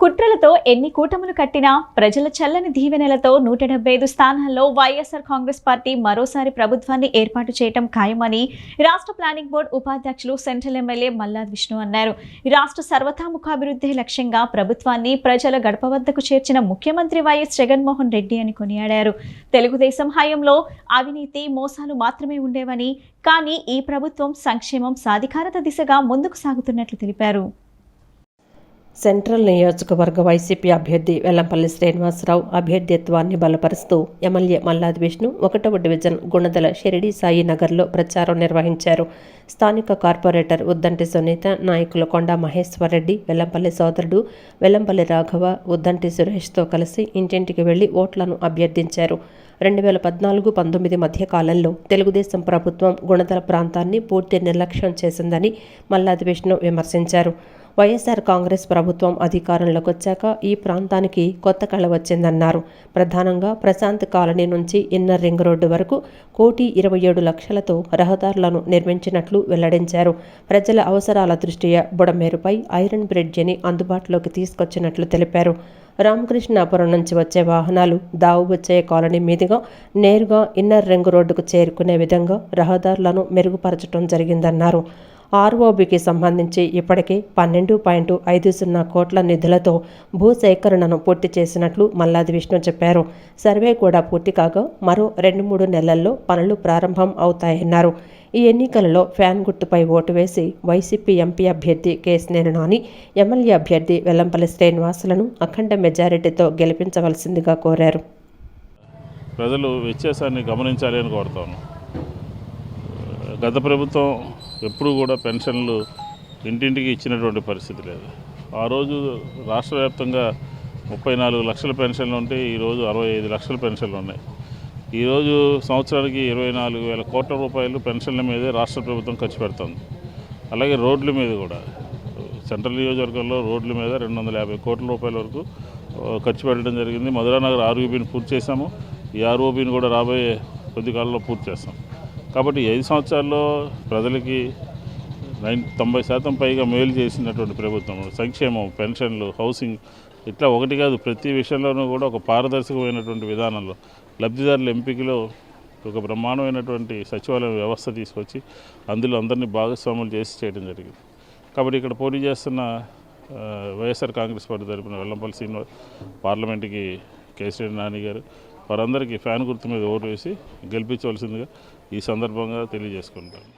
కుట్రలతో ఎన్ని కూటములు కట్టినా ప్రజల చల్లని దీవెనలతో నూట డెబ్బై ఐదు స్థానాల్లో వైఎస్ఆర్ కాంగ్రెస్ పార్టీ మరోసారి ప్రభుత్వాన్ని ఏర్పాటు చేయటం ఖాయమని రాష్ట్ర ప్లానింగ్ బోర్డు ఉపాధ్యక్షులు సెంట్రల్ ఎమ్మెల్యే మల్లాద్ విష్ణు అన్నారు. రాష్ట్ర సర్వతాముఖాభివృద్ధి లక్ష్యంగా ప్రభుత్వాన్ని ప్రజల గడప వద్దకు చేర్చిన ముఖ్యమంత్రి వైఎస్ జగన్మోహన్ రెడ్డి అని కొనియాడారు. తెలుగుదేశం హయాంలో అవినీతి మోసాలు మాత్రమే ఉండేవని కానీ ఈ ప్రభుత్వం సంక్షేమం సాధికారత దిశగా ముందుకు సాగుతున్నట్లు తెలిపారు. సెంట్రల్ నియోజకవర్గ వైసీపీ అభ్యర్థి వెల్లంపల్లి శ్రీనివాసరావు అభ్యర్థిత్వాన్ని బలపరుస్తూ ఎమ్మెల్యే మల్లాది విష్ణు ఒకటవ డివిజన్ గుణదల షిరిడి సాయి నగర్లో ప్రచారం నిర్వహించారు. స్థానిక కార్పొరేటర్ ఉద్దంటి సునీత నాయకులు కొండా మహేశ్వరరెడ్డి వెల్లంపల్లి సోదరుడు వెల్లంపల్లి రాఘవ ఉద్దంటి సురేష్తో కలిసి ఇంటింటికి వెళ్ళి ఓట్లను అభ్యర్థించారు. రెండు వేల పద్నాలుగు పంతొమ్మిది మధ్య కాలంలో తెలుగుదేశం ప్రభుత్వం గుణదల ప్రాంతాన్ని పూర్తి నిర్లక్ష్యం చేసిందని మల్లాది విష్ణు విమర్శించారు. వైఎస్ఆర్ కాంగ్రెస్ ప్రభుత్వం అధికారంలోకి వచ్చాక ఈ ప్రాంతానికి కొత్త కళ వచ్చిందన్నారు. ప్రధానంగా ప్రశాంత్ కాలనీ నుంచి ఇన్నర్ రింగ్ రోడ్డు వరకు కోటి ఇరవై ఏడు లక్షలతో రహదారులను నిర్మించినట్లు వెల్లడించారు. ప్రజల అవసరాల దృష్ట్యా బుడమేరుపై ఐరన్ బ్రిడ్జిని అందుబాటులోకి తీసుకొచ్చినట్లు తెలిపారు. రామకృష్ణాపురం నుంచి వచ్చే వాహనాలు దావుబుచ్చయ్య కాలనీ మీదుగా నేరుగా ఇన్నర్ రింగ్ రోడ్డుకు చేరుకునే విధంగా రహదారులను మెరుగుపరచడం జరిగిందన్నారు. ఆర్ఓబికి సంబంధించి ఇప్పటికే పన్నెండు పాయింట్ ఐదు సున్నా కోట్ల నిధులతో భూసేకరణను పూర్తి చేసినట్లు మల్లాది విష్ణు చెప్పారు. సర్వే కూడా పూర్తి కాగా మరో రెండు మూడు నెలల్లో పనులు ప్రారంభం అవుతాయన్నారు. ఈ ఎన్నికలలో ఫ్యాన్ గుర్తుపై ఓటు వేసి వైసీపీ ఎంపీ అభ్యర్థి కేసినేని నాని ఎమ్మెల్యే అభ్యర్థి వెల్లంపల్లి శ్రీనివాసులను అఖండ మెజారిటీతో గెలిపించవలసిందిగా కోరారు. ప్రజలు వ్యత్యాసాన్ని గమనించాలి అని కోరుతాను గత ప్రభుత్వం ఎప్పుడూ కూడా పెన్షన్లు ఇంటింటికి ఇచ్చినటువంటి పరిస్థితి లేదు. ఆ రోజు రాష్ట్ర వ్యాప్తంగా ముప్పై నాలుగు లక్షల పెన్షన్లు ఉంటే ఈరోజు అరవై ఐదు లక్షల పెన్షన్లు ఉన్నాయి. ఈరోజు సంవత్సరానికి ఇరవై నాలుగు వేల కోట్ల రూపాయలు పెన్షన్ల మీదే రాష్ట్ర ప్రభుత్వం ఖర్చు పెడుతుంది. అలాగే రోడ్ల మీద కూడా. సెంట్రల్ నియోజకవర్గంలో రోడ్ల మీద రెండు వందల యాభై కోట్ల రూపాయల వరకు ఖర్చు పెట్టడం జరిగింది. మధురానగర్ ఆర్యూబీని పూర్తి చేశాము. ఈ ఆర్ఓబీని కూడా రాబోయే కొద్ది కాలంలో పూర్తి చేస్తాం. కాబట్టి ఐదు సంవత్సరాల్లో ప్రజలకి నైన్ తొంభై శాతం పైగా మేలు చేసినటువంటి ప్రభుత్వం సంక్షేమం పెన్షన్లు హౌసింగ్ ఇట్లా ఒకటి కాదు ప్రతి విషయంలోనూ కూడా ఒక పారదర్శకమైనటువంటి విధానంలో లబ్ధిదారుల ఎంపికలో ఒక బ్రహ్మాండమైనటువంటి సచివాలయం వ్యవస్థ తీసుకొచ్చి అందులో అందరినీ భాగస్వాములు చేసి చేయడం జరిగింది. కాబట్టి ఇక్కడ పోటీ చేస్తున్న వైఎస్ఆర్ కాంగ్రెస్ పార్టీ తరపున వెల్లంపల్లి శ్రీనివాస్ పార్లమెంట్కి కేసీఆర్ నాని గారు వారందరికీ ఫ్యాన్ గుర్తు మీద ఓటు వేసి గెలిపించవలసిందిగా ఈ సందర్భంగా తెలియజేసుకుంటాను